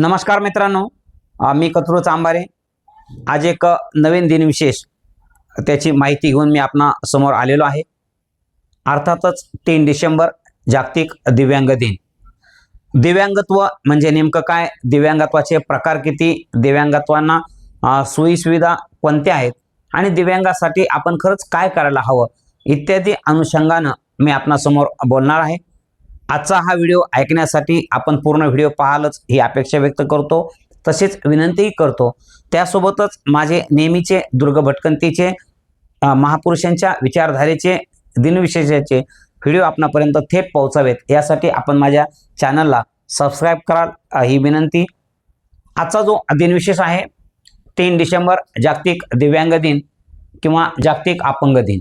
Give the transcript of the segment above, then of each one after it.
नमस्कार मित्रांनो मी कथरू चांबारे. आज एक नवीन दिनविशेष त्याची माहिती घेऊन मी आपणा समोर आलेलो आहे. अर्थातच तीन डिसेंबर जागतिक दिव्यांग दिन. दिव्यांगत्व म्हणजे नेमकं काय? दिव्यांगत्वाचे प्रकार किती? दिव्यांगत्वांना सोयीसुविधा कोणत्या आहेत? आणि दिव्यांगासाठी आपण खरंच काय करायला हवं? इत्यादी अनुषंगानं मी आपणासमोर बोलणार आहे. आजचा हा व्हिडिओ ऐकण्यासाठी आपण पूर्ण व्हिडिओ पाहालच ही अपेक्षा व्यक्त करतो. तसेच विनंतीही करतो. त्यासोबतच माझे नेहमीचे दुर्ग भटकंतीचे महापुरुषांच्या विचारधारेचे दिनविशेषाचे व्हिडिओ आपणापर्यंत थेट पोहोचावेत. यासाठी आपण माझ्या चॅनलला सबस्क्राईब कराल ही विनंती. आजचा जो दिनविशेष आहे तीन डिसेंबर जागतिक दिव्यांग दिन किंवा जागतिक अपंग दिन.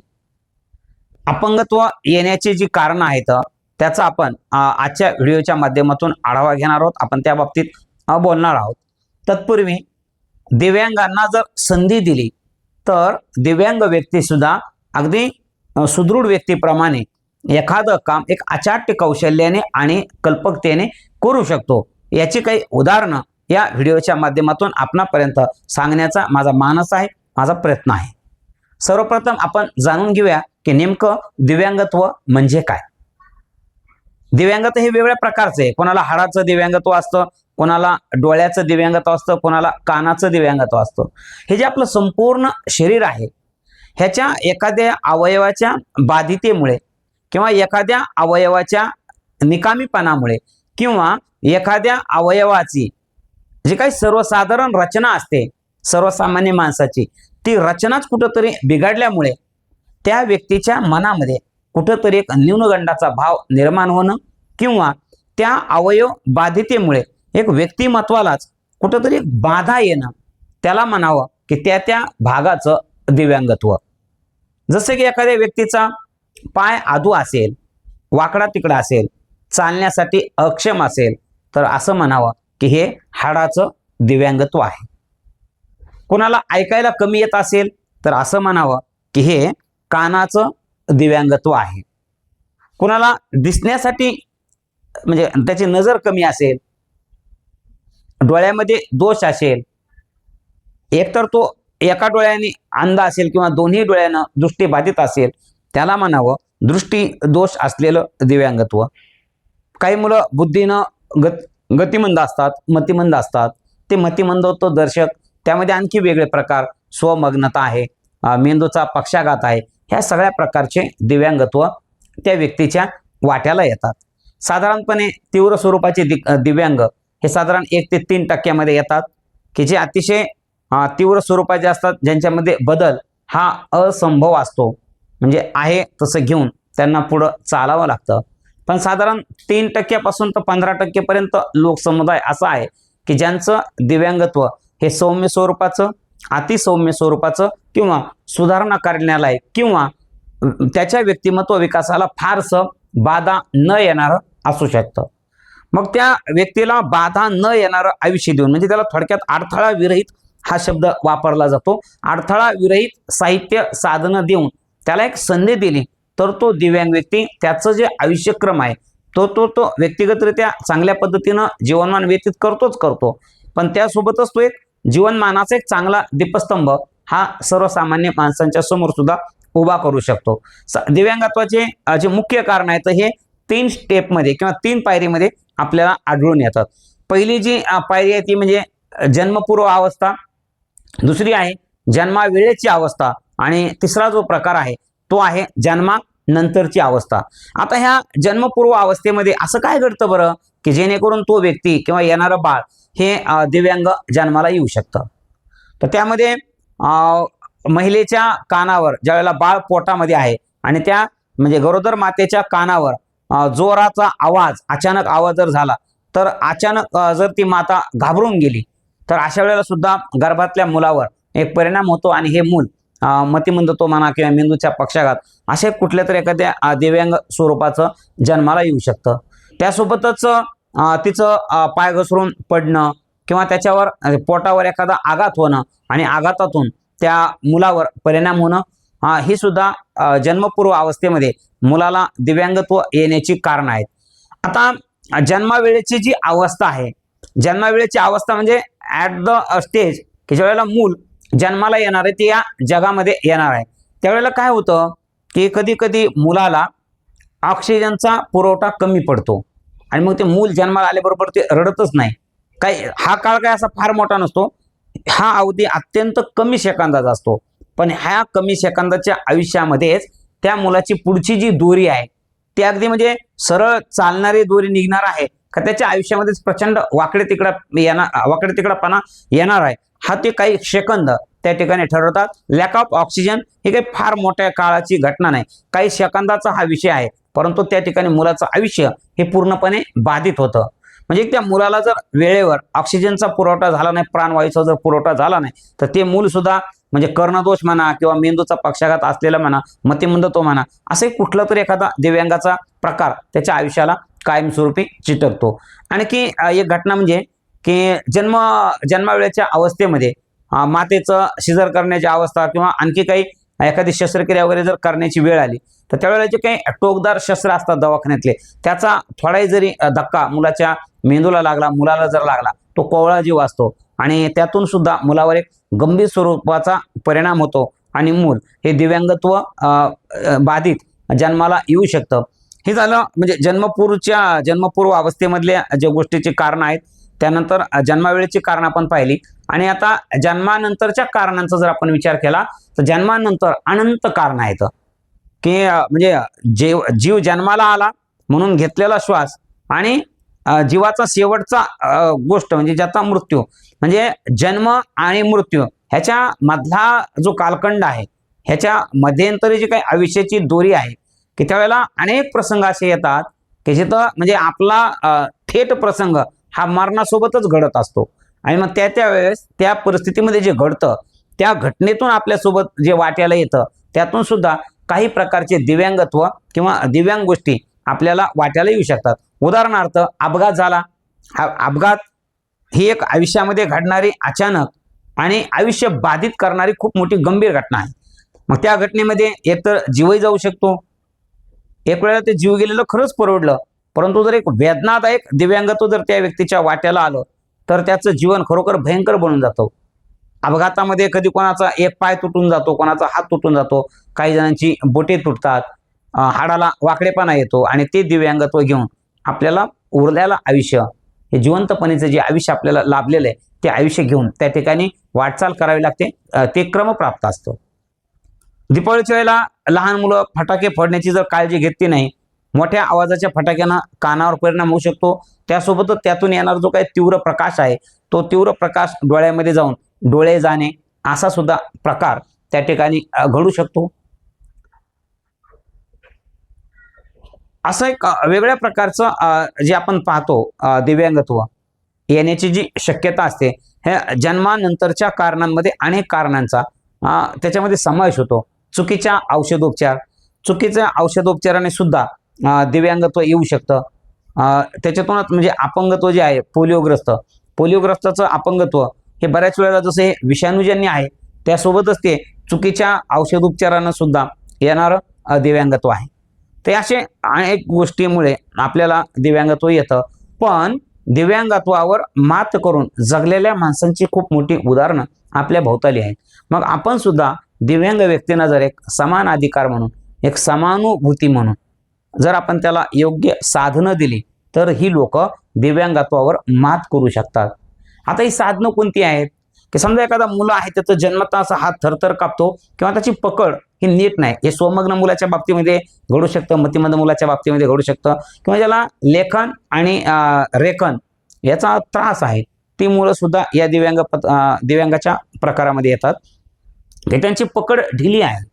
अपंगत्व येण्याची जी कारणं आहेत त्याचा आपण आजच्या व्हिडिओच्या माध्यमातून आढावा घेणार आहोत. आपण त्या बाबतीत बोलणार आहोत. तत्पूर्वी दिव्यांगांना जर संधी दिली तर दिव्यांग व्यक्तीसुद्धा अगदी सुदृढ व्यक्तीप्रमाणे एखादं काम एक अचाट्य कौशल्याने आणि कल्पकतेने करू शकतो. याची काही उदाहरणं या व्हिडिओच्या माध्यमातून आपणापर्यंत सांगण्याचा माझा मानस आहे माझा प्रयत्न आहे. सर्वप्रथम आपण जाणून घेऊया की नेमकं दिव्यांगत्व म्हणजे काय? दिव्यांगत्व हे वेगळ्या प्रकारचे आहे. कोणाला हाडाचं दिव्यांगत्व असतं कोणाला डोळ्याचं दिव्यांगत्व असतं कोणाला कानाचं दिव्यांगत्व असतं. हे जे आपलं संपूर्ण शरीर आहे ह्याच्या एखाद्या अवयवाच्या बाधितेमुळे किंवा एखाद्या अवयवाच्या निकामीपणामुळे किंवा एखाद्या अवयवाची जी काही सर्वसाधारण रचना असते सर्वसामान्य माणसाची ती रचनाच कुठंतरी बिघडल्यामुळे त्या व्यक्तीच्या मनामध्ये कुठंतरी एक न्यूनगंडाचा भाव निर्माण होणं किंवा त्या अवयव बाधितेमुळे एक व्यक्तिमत्वालाच कुठंतरी बाधा येणं त्याला म्हणावं की त्या त्या भागाचं दिव्यांगत्व. जसे की एखाद्या व्यक्तीचा पाय आदू असेल वाकडा तिकडा असेल चालण्यासाठी अक्षम असेल तर असं म्हणावं की हे हाडाचं दिव्यांगत्व आहे. कोणाला ऐकायला कमी येत असेल तर असं म्हणावं की हे कानाचं दिव्यांगत्व आहे. कुणाला दिसण्यासाठी म्हणजे त्याची नजर कमी असेल डोळ्यामध्ये दोष असेल एकतर तो एका डोळ्याने अंध असेल किंवा दोन्ही डोळ्यानं दृष्टी बाधित असेल त्याला म्हणावं दृष्टी दोष असलेलं दिव्यांगत्व. काही मुलं बुद्धीनं गत गतिमंद असतात मतिमंद असतात. ते मतिमंदत्व दर्शक त्यामध्ये आणखी वेगळे प्रकार स्वमग्नता आहे मेंदूचा पक्षाघात आहे ह्या सगळ्या प्रकारचे दिव्यांगत्व त्या व्यक्तीच्या वाट्याला येतात. साधारणपणे तीव्र स्वरूपाचे दि दिव्यांग हे साधारण एक ते तीन टक्क्यामध्ये येतात की जे अतिशय तीव्र स्वरूपाचे असतात ज्यांच्यामध्ये बदल हा असंभव असतो. म्हणजे आहे तसं घेऊन त्यांना पुढं चालावं लागतं. पण साधारण तीन टक्क्यापासून तर पंधरा टक्केपर्यंत लोकसमुदाय असा आहे की ज्यांचं दिव्यांगत्व हे सौम्य स्वरूपाचं अतिसौम्य स्वरूपाचं किंवा सुधारणा करण्यालायक किंवा त्याच्या व्यक्तिमत्व विकासाला फारसं बाधा न येणारं असू शकतं. मग त्या व्यक्तीला बाधा न येणारं आयुष्य देऊन म्हणजे त्याला थोडक्यात अडथळा विरहित हा शब्द वापरला जातो. अडथळा विरहित साहित्य साधनं देऊन त्याला एक संधी दिली तर तो दिव्यांग व्यक्ती त्याचं जे आयुष्यक्रम आहे तो तो तो व्यक्तिगतरित्या चांगल्या पद्धतीनं जीवनमान व्यतीत करतोच करतो. पण त्यासोबतच तो एक जीवनमानाचा एक चांगला दीपस्तंभ हा सर्वसामान्य माणसांच्या समोर सुद्धा उभा करू शकतो. दिव्यांगत्वाचे जे मुख्य कारण आहे तर हे तीन स्टेपमध्ये किंवा तीन पायरीमध्ये आपल्याला आढळून येतात. पहिली जी पायरी आहे ती म्हणजे जन्मपूर्व अवस्था दुसरी आहे जन्मावेळेची अवस्था आणि तिसरा जो प्रकार आहे तो आहे जन्मानंतरची अवस्था. आता ह्या जन्मपूर्व अवस्थेमध्ये असं काय घडतं बरं? की जेणेकरून तो व्यक्ती किंवा येणारं बाळ हे दिव्यांग जन्माला येऊ शकतं. तर त्यामध्ये महिलेच्या कानावर ज्यावेळेला बाळ पोटामध्ये आहे आणि त्या म्हणजे गरोदर मातेच्या कानावर जोराचा आवाज अचानक आवाज जर झाला तर अचानक जर ती माता घाबरून गेली तर अशा वेळेला सुद्धा गर्भातल्या मुलावर एक परिणाम होतो आणि हे मूल मतिमंदतो म्हणा किंवा मेंदूच्या पक्षाघात असे कुठल्या तरी एखाद्या दिव्यांग स्वरूपाचं जन्माला येऊ शकतं. त्यासोबतच तिचं पाय घसरून पडणं किंवा त्याच्यावर पोटावर एखादा आघात होणं आणि आघातातून त्या मुलावर परिणाम होणं ही सुद्धा जन्मपूर्व अवस्थेमध्ये मुलाला दिव्यांगत्व येण्याची कारण आहेत. आता जन्मावेळेची जी अवस्था आहे जन्मावेळेची अवस्था म्हणजे ॲट द स्टेज की ज्यावेळेला मूल जन्माला येणार आहे ते या जगामध्ये येणार आहे. त्यावेळेला काय होतं की कधी कधी मुलाला ऑक्सिजनचा पुरवठा कमी पडतो. आणि मग ते मूल जन्माला आल्याबरोबर ते रडतच नाही. काय हा काळ काय असा फार मोठा नसतो. हा अवधी अत्यंत कमी सेकंदाचा असतो. पण ह्या कमी सेकंदाच्या आयुष्यामध्येच त्या मुलाची पुढची जी दोरी आहे ती अगदी म्हणजे सरळ चालणारी दोरी निघणार आहे. का त्याच्या आयुष्यामध्येच प्रचंड वाकडे तिकडा येणार वाकडे तिकडापणा येणार आहे. हा ते काही सेकंद त्या ठिकाणी ठरवतात. लॅक ऑफ ऑक्सिजन ही काही फार मोठ्या काळाची घटना नाही. काही सेकंदाचा हा विषय आहे. परंतु त्या ठिकाणी मुलाचं आयुष्य हे पूर्णपणे बाधित होतं. म्हणजे त्या मुलाला जर वेळेवर ऑक्सिजनचा पुरवठा झाला नाही प्राणवायूचा जर पुरवठा झाला नाही तर ते मूल सुद्धा म्हणजे कर्णदोष म्हणा किंवा मेंदूचा पक्षाघात असलेला म्हणा मतिमंद तो म्हणा असे कुठला तरी एखादा दिव्यांगाचा प्रकार त्याच्या आयुष्याला कायमस्वरूपी चिटकतो. आणखी एक घटना म्हणजे की जन्म जन्मावेळेच्या अवस्थेमध्ये मातेचं शिजर करण्याची अवस्था किंवा आणखी काही एखादी शस्त्रक्रिया वगैरे जर करण्याची वेळ आली तर त्यावेळेला जे काही टोकदार शस्त्र असतात दवाखान्यातले त्याचा थोडाही जरी धक्का मुलाच्या मेंदूला लागला मुलाला जर लागला तो कोवळा जीव असतो. आणि त्यातून सुद्धा मुलावर एक गंभीर स्वरूपाचा परिणाम होतो आणि मूल हे दिव्यांगत्व अं, बाधित जन्माला येऊ शकतं. हे झालं म्हणजे जन्मपूर्वच्या जन्मपूर्व अवस्थेमधल्या ज्या गोष्टीची कारणं आहेत त्यानंतर जन्मावेळेची कारणं आपण पाहिली. आणि आता जन्मानंतरच्या कारणांचा जर आपण विचार केला तर जन्मानंतर अनंत कारण आहेत. की म्हणजे जीव जीव जन्माला आला म्हणून घेतलेला श्वास आणि जीवाचा शेवटचा गोष्ट म्हणजे ज्याचा मृत्यू म्हणजे जन्म आणि मृत्यू ह्याच्या मधला जो कालखंड आहे ह्याच्या मध्यंतरी जी काही आयुष्याची दोरी आहे की त्यावेळेला अनेक प्रसंग असे येतात की जिथं म्हणजे आपला थेट प्रसंग हा मरणासोबतच घडत असतो. आणि मग त्या त्या वेळेस त्या परिस्थितीमध्ये जे घडतं त्या घटनेतून आपल्यासोबत जे वाट्याला येतं त्यातून सुद्धा काही प्रकारचे दिव्यांगत्व किंवा दिव्यांग गोष्टी आपल्याला वाट्याला येऊ शकतात. उदाहरणार्थ अपघात झाला. अपघात ही एक आयुष्यामध्ये घडणारी अचानक आणि आयुष्य बाधित करणारी खूप मोठी गंभीर घटना आहे. मग त्या घटनेमध्ये एकतर जीवही जाऊ शकतो. एक वेळेला ते जीव गेलेलं खरंच परवडलं. परंतु जर एक वेदनादायक दिव्यांगत्व जर त्या व्यक्तीच्या वाट्याला आलं तर त्याचं जीवन खरोखर भयंकर बनून जातं. अपघातामध्ये कधी कोणाचा एक पाय तुटून जातो कोणाचा हात तुटून जातो काही जणांची बोटे तुटतात हाडाला वाकडेपणा येतो आणि ते दिव्यांगत्व घेऊन आपल्याला उरलेलं आयुष्य हे जिवंतपणेचं जे आयुष्य आपल्याला लाभलेलं आहे ते आयुष्य घेऊन त्या ठिकाणी वाटचाल करावी लागते. ते क्रम प्राप्त असतं. दीपावलीच्या वेळेला लहान मुलं फटाके फोडण्याची जर काळजी घेतली नाही मोठ्या आवाजाच्या फटाक्यानं कानावर परिणाम होऊ शकतो. त्यासोबतच त्यातून येणारा जो काही तीव्र प्रकाश आहे तो तीव्र प्रकाश डोळ्यामध्ये जाऊन डोळे जाणे असा सुद्धा प्रकार त्या ठिकाणी घडू शकतो. असं एक वेगळ्या प्रकारचं जे आपण पाहतो दिव्यांगत्व येण्याची जी शक्यता असते हे जन्मानंतरच्या कारणांमध्ये अनेक कारणांचा त्याच्यामध्ये समावेश होतो. चुकीच्या औषधोपचार चुकीच्या औषधोपचाराने सुद्धा दिव्यांगत्व येऊ शकतं. त्याच्यातूनच म्हणजे अपंगत्व जे आहे पोलिओग्रस्त पोलिओग्रस्ताचं अपंगत्व हे बऱ्याच वेळेला जसे विषाणूजन्य आहे त्यासोबतच ते चुकीच्या औषधोपचारानं सुद्धा येणारं दिव्यांगत्व आहे. ते असे अनेक गोष्टीमुळे आपल्याला दिव्यांगत्व येतं. पण दिव्यांगत्वावर मात करून जगलेल्या माणसांची खूप मोठी उदाहरणं आपल्या भोवताली आहेत. मग आपण सुद्धा दिव्यांग व्यक्तींना जर एक समान अधिकार म्हणून एक समानुभूती म्हणून जर आपण त्याला योग्य साधनं दिली तर ही लोक दिव्यांगत्वावर मात करू शकतात. आता ही साधनं कोणती आहेत? की समजा एखादा मुलं आहे त्याचं जन्मता असा हात थरथर कापतो किंवा त्याची पकड ही नीट नाही. हे स्वमग्न मुलाच्या बाबतीमध्ये घडू शकतं मतिमंद मुलाच्या बाबतीमध्ये घडू शकतं किंवा ज्याला लेखन आणि रेखन याचा त्रास आहे ती मुलं सुद्धा या दिव्यांग दिव्यांगाच्या प्रकारामध्ये येतात. की त्यांची पकड ढिली आहे.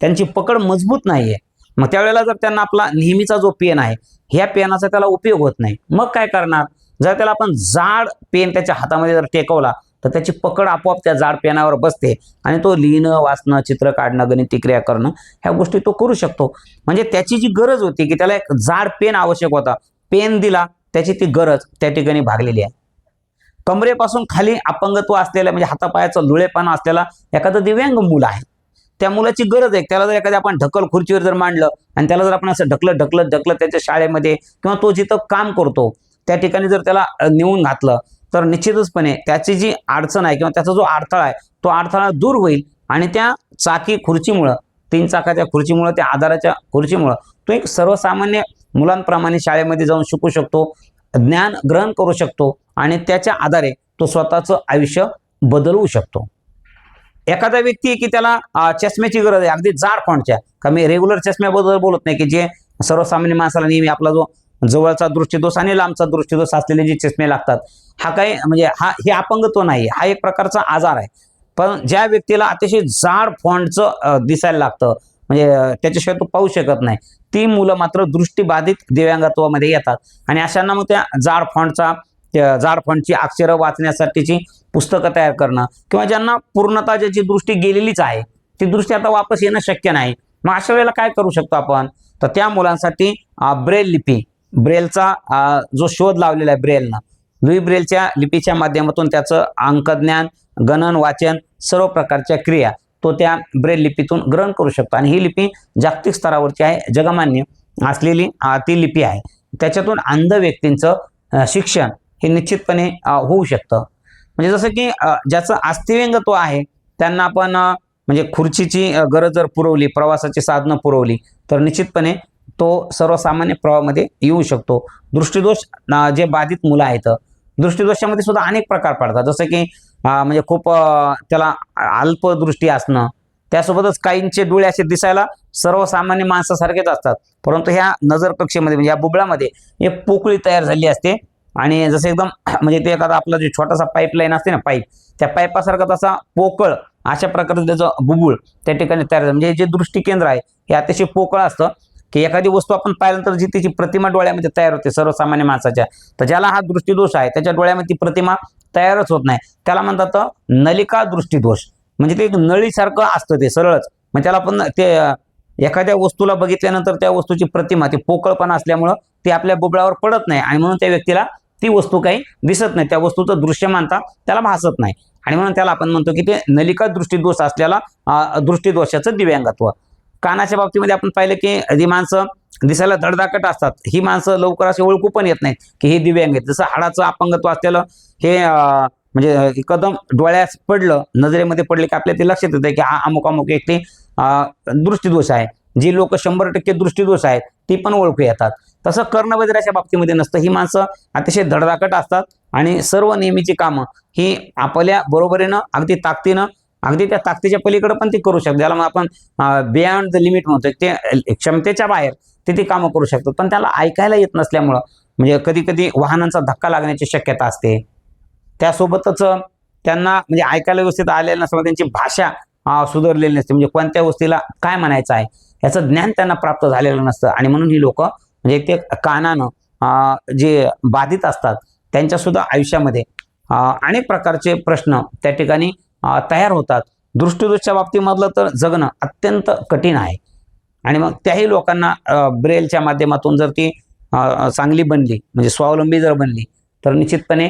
त्यांची पकड मजबूत नाही आहे मग त्यावेळेला जर त्यांना आपला नेहमीचा जो पेन आहे ह्या पेनाचा त्याला उपयोग होत नाही. मग काय करणार? जर त्याला आपण जाड पेन त्याच्या हातामध्ये जर टेकवला तर त्याची पकड आपोआप त्या जाड पेनावर बसते आणि तो लिहिणं वाचणं चित्र काढणं गणिती क्रिया करणं ह्या गोष्टी तो करू शकतो. म्हणजे त्याची जी गरज होती की त्याला एक जाड पेन आवश्यक होता. पेन दिला त्याची ती गरज त्या ठिकाणी भागलेली आहे. कमरेपासून खाली अपंगत्व असलेल्या म्हणजे हातापायाचं लुळेपणा असलेला एखादं दिव्यांग मूल आहे. त्या मुलाची गरज आहे. त्याला जर एखाद्या आपण ढकल खुर्चीवर जर मांडलं आणि त्याला जर आपण असं ढकलत ढकलत ढकलत त्याच्या शाळेमध्ये किंवा तो जिथं काम करतो त्या ठिकाणी जर त्याला नेऊन घातलं तर निश्चितचपणे त्याची जी अडचण आहे किंवा त्याचा जो अडथळा आहे तो अडथळा दूर होईल आणि त्या चाकी खुर्चीमुळं तीन चाकाच्या खुर्चीमुळं त्या आधाराच्या खुर्चीमुळं तो एक सर्वसामान्य मुलांप्रमाणे शाळेमध्ये जाऊन शिकू शकतो ज्ञान ग्रहण करू शकतो आणि त्याच्या आधारे तो स्वतःचं आयुष्य बदलवू शकतो. एखादा व्यक्ती आहे की त्याला चष्म्याची गरज आहे अगदी जाड फॉन्टच्या का मी रेग्युलर चष्म्याबद्दल बोलत नाही की जे सर्वसामान्य माणसाला नेहमी आपला जो जवळचा दृष्टीदोष आणि लांबचा दृष्टीदोष असलेले जे चष्मे लागतात हा काही म्हणजे हा हे अपंगत्व नाही हा एक प्रकारचा आजार आहे. पण ज्या व्यक्तीला अतिशय जाड फॉन्टचं दिसायला लागतं म्हणजे त्याच्याशिवाय तो पाहू शकत नाही ती मुलं मात्र दृष्टीबाधित दिव्यांगत्वामध्ये येतात. आणि अशांना मग त्या जाड फॉन्टचा जाड फॉन्टची अक्षरं वाचण्यासाठीची पुस्तकं तयार करणं किंवा ज्यांना पूर्णतः ज्याची दृष्टी गेलेलीच आहे ती दृष्टी आता वापस येणं शक्य नाही. मग अशा वेळेला काय करू शकतो आपण? तर त्या मुलांसाठी ब्रेल लिपी. ब्रेलचा जो शोध लावलेला आहे ब्रेलनं. लुई ब्रेलच्या लिपीच्या माध्यमातून त्याचं अंकज्ञान गणन वाचन सर्व प्रकारच्या क्रिया तो त्या ब्रेल लिपीतून ग्रहण करू शकतो. आणि ही लिपी जागतिक स्तरावरची आहे जगमान्य असलेली ती लिपी आहे. त्याच्यातून अंध व्यक्तींचं शिक्षण हे निश्चितपणे होऊ शकतं. म्हणजे जसं की ज्याचं अस्थिव्यंगत्व आहे त्यांना आपण म्हणजे खुर्चीची गरज जर पुरवली प्रवासाची साधनं पुरवली तर निश्चितपणे तो सर्वसामान्य प्रवाहामध्ये येऊ शकतो. दृष्टीदोष जे बाधित मुलं आहेत दृष्टीदोषामध्ये सुद्धा अनेक प्रकार पडतात. जसं की म्हणजे खूप त्याला अल्पदृष्टी असणं त्यासोबतच काहींचे डोळे असे दिसायला सर्वसामान्य माणसासारखेच असतात. परंतु ह्या नजर कक्षेमध्ये म्हणजे या बुबळामध्ये एक पोकळी तयार झाली असते. आणि जसं एकदम म्हणजे ते एखादा आपला जे छोटासा पाईपलाईन असते ना पाईप त्या पाईपासारखा तसा पोकळ अशा प्रकारचं त्याचं बुबुळ त्या ठिकाणी तयार म्हणजे जे दृष्टी केंद्र आहे हे अतिशय पोकळ असतं की एखादी वस्तू आपण पाहिल्यानंतर जी तिची प्रतिमा डोळ्यामध्ये तयार होते सर्वसामान्य माणसाच्या. तर ज्याला हा दृष्टीदोष आहे त्याच्या डोळ्यामध्ये ती प्रतिमा तयारच होत नाही. त्याला म्हणतात नलिका दृष्टीदोष. म्हणजे ते एक नळीसारखं असतं ते सरळच. मग त्याला पण ते एखाद्या वस्तूला बघितल्यानंतर त्या वस्तूची प्रतिमा ती पोकळपणा असल्यामुळं ती आपल्या बुबळावर पडत नाही आणि म्हणून त्या व्यक्तीला ती वस्तू काही दिसत नाही. त्या वस्तूचं दृश्यमानता त्याला भासत नाही. आणि म्हणून त्याला आपण म्हणतो की ते नलिका दृष्टीदोष असलेला दृष्टीदोषाचं दिव्यांगत्व. कानाच्या बाबतीमध्ये आपण पाहिलं की ही माणसं दिसायला धडधाकट असतात ही माणसं लवकर असे ओळखू पण येत नाहीत की हे दिव्यांग आहेत. जसं हाडाचं अपंगत्व असलेलं हे म्हणजे कदम डोळ्यास पडलं नजरेमध्ये पडले की आपल्या ते लक्षात येतं की हा अमुक अमुक एक ते अं, दृष्टीदोष आहे. जी लोक शंभर टक्के दृष्टीदोष आहेत ती पण ओळखू येतात. तसं कर्णबधिराच्या बाबतीमध्ये नसतं. ही माणसं अतिशय धडधाकट असतात आणि सर्व नेहमीची कामं ही आपल्या बरोबरीनं अगदी ताकदीनं अगदी त्या ताकदीच्या पलीकडे पण ती करू शकतो ज्याला मग आपण बियॉन्ड द लिमिट म्हणतो ते क्षमतेच्या बाहेर ते ती कामं करू शकतात. पण त्याला ऐकायला येत नसल्यामुळं म्हणजे कधी कधी वाहनांचा धक्का लागण्याची शक्यता असते. त्यासोबतच त्यांना म्हणजे ऐकायला व्यवस्थित आलेलं नसल्यामुळे त्यांची भाषा सुधारलेली नसते. म्हणजे कोणत्या गोष्टीला काय म्हणायचं आहे याचं ज्ञान त्यांना प्राप्त झालेलं नसतं. आणि म्हणून ही लोक म्हणजे ते कानानं जे बाधित असतात त्यांच्यासुद्धा आयुष्यामध्ये अनेक प्रकारचे प्रश्न त्या ठिकाणी तयार होतात. दृष्टीदोषच्या बाबतीमधलं तर जगणं अत्यंत कठीण आहे. आणि मग त्याही लोकांना ब्रेलच्या माध्यमातून जर ती चांगली बनली म्हणजे स्वावलंबी जर बनली तर निश्चितपणे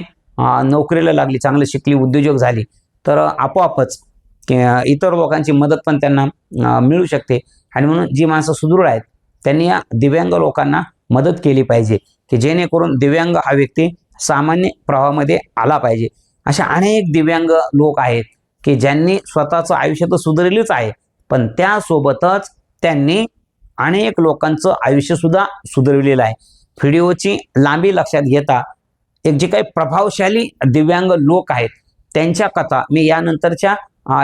नोकरीला लागली चांगली शिकली उद्योजक झाली तर आपोआपच इतर लोकांची मदत पण त्यांना मिळू शकते. आणि म्हणून जी माणसं सुदृढ आहेत त्यांनी या दिव्यांग लोकांना मदत केली पाहिजे की जेणेकरून दिव्यांग हा व्यक्ती सामान्य प्रवाहामध्ये आला पाहिजे. अशा अनेक दिव्यांग लोक आहेत की ज्यांनी स्वतःचं आयुष्य तर सुधारलेच आहे पण त्यासोबतच त्यांनी अनेक लोकांचं आयुष्यसुद्धा सुधारलेलं आहे. व्हिडिओची लांबी लक्षात घेता एक जे काही प्रभावशाली दिव्यांग लोक आहेत त्यांच्या कथा मी यानंतरच्या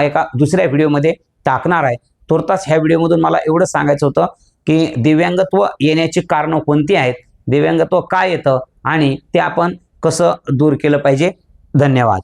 एका दुसऱ्या व्हिडिओमध्ये टाकणार आहे. तुर्तास ह्या व्हिडिओमधून मला एवढं सांगायचं होतं की दिव्यांगत्व येण्याची कारणं कोणती आहेत? दिव्यांगत्व काय येतं? आणि ते आपण कसं दूर केलं पाहिजे? धन्यवाद.